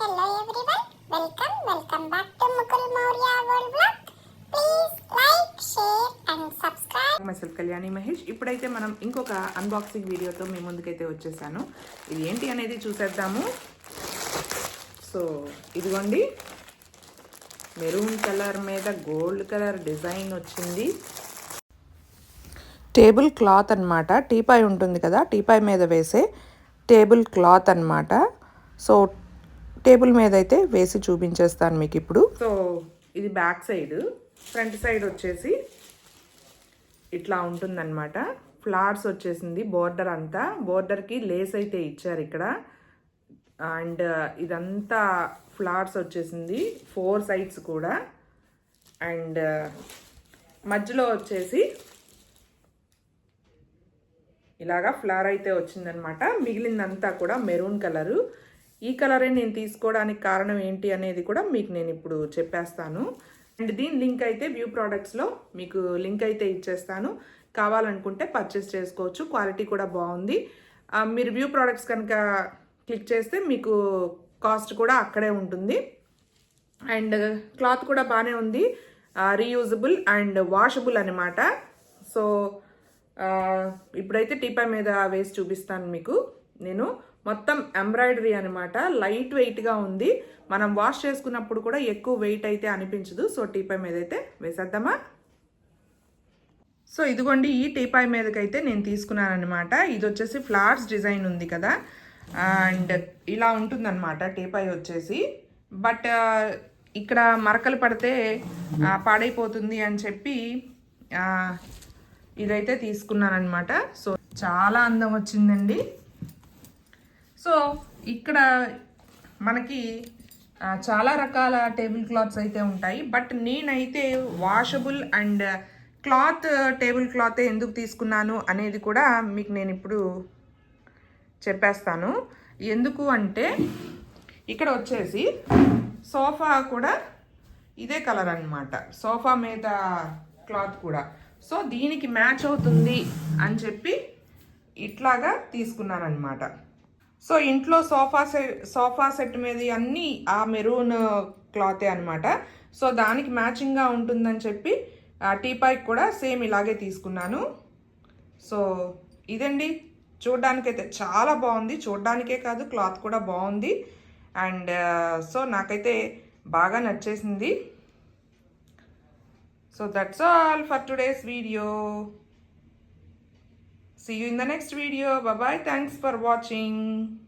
Hello everyone, welcome welcome back to Mukul Maurya World Vlog. Please like, share and subscribe. myself Kalyani Mahesh ఇప్పుడైతే మనం ఇంకొక unboxing వీడియోతో మీ ముందుకైతే వచ్చేసాను. ఇది ఏంటి అనేది చూసేద్దాము. సో ఇదిగోండి. మెరూన్ కలర్ మీద గోల్డ్ కలర్ డిజైన్ వచ్చింది. టేబుల్ క్లాత్ అన్నమాట. టీపాయ్ ఉంటుంది కదా టీపాయ్ మీద వేసే టేబుల్ క్లాత్ అన్నమాట. సో టేబుల్ మీద అయితే వేసి చూపించేస్తాను మీకు ఇప్పుడు. సో ఇది బ్యాక్ సైడ్. ఫ్రంట్ సైడ్ వచ్చేసి ఇట్లా ఉంటుందన్నమాట. ఫ్లవర్స్ వచ్చేసింది బోర్డర్ అంతా. బోర్డర్కి లేస్ అయితే ఇచ్చారు ఇక్కడ. అండ్ ఇదంతా ఫ్లవర్స్ వచ్చేసింది ఫోర్ సైడ్స్ కూడా. అండ్ మధ్యలో వచ్చేసి ఇలాగా ఫ్లవర్ అయితే వచ్చిందనమాట మిగిలిందంతా కూడా మెరూన్ కలరు. ఈ కలరే నేను తీసుకోవడానికి కారణం ఏంటి అనేది కూడా మీకు నేను ఇప్పుడు చెప్పేస్తాను. అండ్ దీని లింక్ అయితే వ్యూ ప్రోడక్ట్స్లో మీకు లింక్ అయితే ఇచ్చేస్తాను. కావాలనుకుంటే పర్చేస్ చేసుకోవచ్చు. క్వాలిటీ కూడా బాగుంది. మీరు వ్యూ ప్రోడక్ట్స్ కనుక క్లిక్ చేస్తే మీకు కాస్ట్ కూడా అక్కడే ఉంటుంది. అండ్ క్లాత్ కూడా బాగానే ఉంది. రీయూజబుల్ అండ్ వాషబుల్ అనమాట సో ఇప్పుడైతే టీపా మీద వేసి చూపిస్తాను మీకు నేను. మొత్తం ఎంబ్రాయిడరీ అనమాట లైట్ వెయిట్గా ఉంది. మనం వాష్ చేసుకున్నప్పుడు కూడా ఎక్కువ వెయిట్ అయితే అనిపించదు. సో టీపై మీద అయితే వేసేద్దామా? సో ఇదిగోండి ఈ టీపాయ్ మీదకైతే నేను తీసుకున్నాను అనమాట ఇది వచ్చేసి ఫ్లవర్స్ డిజైన్ ఉంది కదా. అండ్ ఇలా ఉంటుందన్నమాట టీపాయ్ వచ్చేసి. బట్ ఇక్కడ మరకలు పడితే పాడైపోతుంది అని చెప్పి ఇదైతే తీసుకున్నానమాట సో చాలా అందం వచ్చిందండి. సో ఇక్కడ మనకి చాలా రకాల టేబుల్ క్లాత్స్ అయితే ఉంటాయి. బట్ నేనైతే వాషబుల్ అండ్ క్లాత్ టేబుల్ క్లాతే ఎందుకు తీసుకున్నాను అనేది కూడా మీకు నేను ఇప్పుడు చెప్పేస్తాను. ఎందుకు అంటే ఇక్కడ వచ్చేసి సోఫా కూడా ఇదే కలర్ అనమాట సోఫా మీద క్లాత్ కూడా. సో దీనికి మ్యాచ్ అవుతుంది అని చెప్పి ఇట్లాగా తీసుకున్నాను అనమాట సో ఇంట్లో సోఫా సెట్ సోఫా సెట్ మీద అన్నీ ఆ మెరూన్ క్లాతే అనమాట సో దానికి మ్యాచింగ్గా ఉంటుందని చెప్పి ఆ టీపాయ్కి కూడా సేమ్ ఇలాగే తీసుకున్నాను. సో ఇదండి. చూడ్డానికైతే చాలా బాగుంది. చూడ్డానికే కాదు క్లాత్ కూడా బాగుంది. అండ్ సో నాకైతే బాగా నచ్చేసింది. So that's all for today's video. See you in the next video. Bye bye. Thanks for watching.